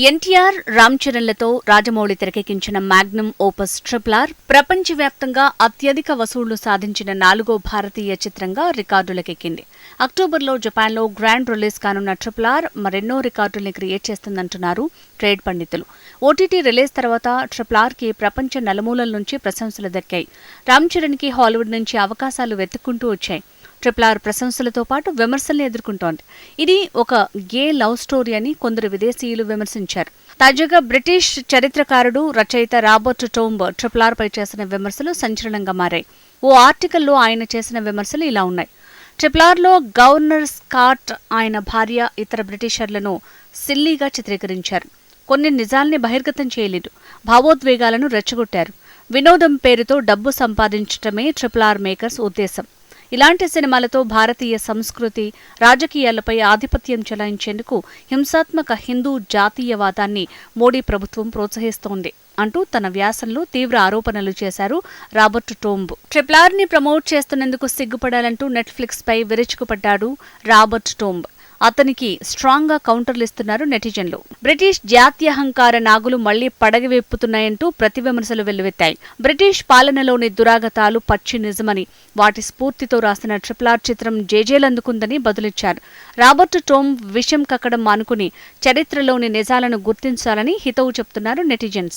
ఎన్టీఆర్ రామ్ చరణ్లతో రాజమౌళి తెరకెక్కించిన magnum opus triple R ప్రపంచవ్యాప్తంగా అత్యధిక వసూళ్ళు సాధించిన నాలుగో భారతీయ చిత్రంగా రికార్డులకెక్కింది. అక్టోబర్లో జపాన్లో గ్రాండ్ రిలీజ్ కానున్న ట్రిప్లార్ మరెన్నో రికార్డుల్ని క్రియేట్ చేస్తుందంటున్నారు ట్రేడ్ పండితులు. ఓటీటీ రిలీజ్ తర్వాత ట్రిప్లార్కి ప్రపంచ నలుమూలల నుంచి ప్రశంసలు దక్కాయి. రామ్ చరణ్కి హాలీవుడ్ నుంచి అవకాశాలు వెతుక్కుంటూ వచ్చాయి. ట్రిపుల్ ఆర్ ప్రశంసలతో పాటు విమర్శల్ని ఎదుర్కొంటోంది. ఇది ఒక గే లవ్ స్టోరీ అని కొందరు విదేశీయులు విమర్శించారు. తాజాగా బ్రిటిష్ చరిత్రకారుడు రచయిత రాబర్ట్ టోంబ్ ట్రిపుల్ ఆర్ పై చేసిన విమర్శలు సంచలనంగా మారాయి. ఓ ఆర్టికల్లో ఆయన చేసిన విమర్శలు ఇలా ఉన్నాయి. ట్రిపుల్ ఆర్లో గవర్నర్ స్కాట్ ఆయన భార్య ఇతర బ్రిటిషర్లను సిల్లీగా చిత్రీకరించారు. కొన్ని నిజాల్ని బహిర్గతం చేయలేదు. భావోద్వేగాలను రెచ్చగొట్టారు. వినోదం పేరుతో డబ్బు సంపాదించటమే ట్రిపుల్ ఆర్ మేకర్స్ ఉద్దేశం. ఇలాంటి సినిమాలతో భారతీయ సంస్కృతి రాజకీయాలపై ఆధిపత్యం చెలాయించేందుకు హింసాత్మక హిందూ జాతీయవాదాన్ని మోడీ ప్రభుత్వం ప్రోత్సహిస్తోంది అంటూ తన వ్యాసంలో తీవ్ర ఆరోపణలు చేశారు రాబర్ట్ టోంబ్. ట్రిప్లార్ని ప్రమోట్ చేస్తున్నందుకు సిగ్గుపడాలంటూ నెట్ఫ్లిక్స్ పై విరుచుకుపడ్డాడు రాబర్ట్ టోంబ్. అతనికి స్ట్రాంగ్గా కౌంటర్లు ఇస్తున్నారు నెటిజన్లు. బ్రిటిష్ జాత్యహంకార నాగులు మళ్ళీ పడగవెప్పుతున్నాయంటూ ప్రతి విమర్శలు వెల్లువెత్తాయి. బ్రిటిష్ పాలనలోని దురాగతాలు పచ్చి నిజమని వాటి స్ఫూర్తితో రాసిన ట్రిపుల్ ఆర్ చిత్రం జేజేలందుకుందని బదులిచ్చారు. రాబర్ట్ టోమ్ విషం కక్కడం మానుకుని చరిత్రలోని నిజాలను గుర్తించాలని హితవు చెప్తున్నారు నెటిజన్స్.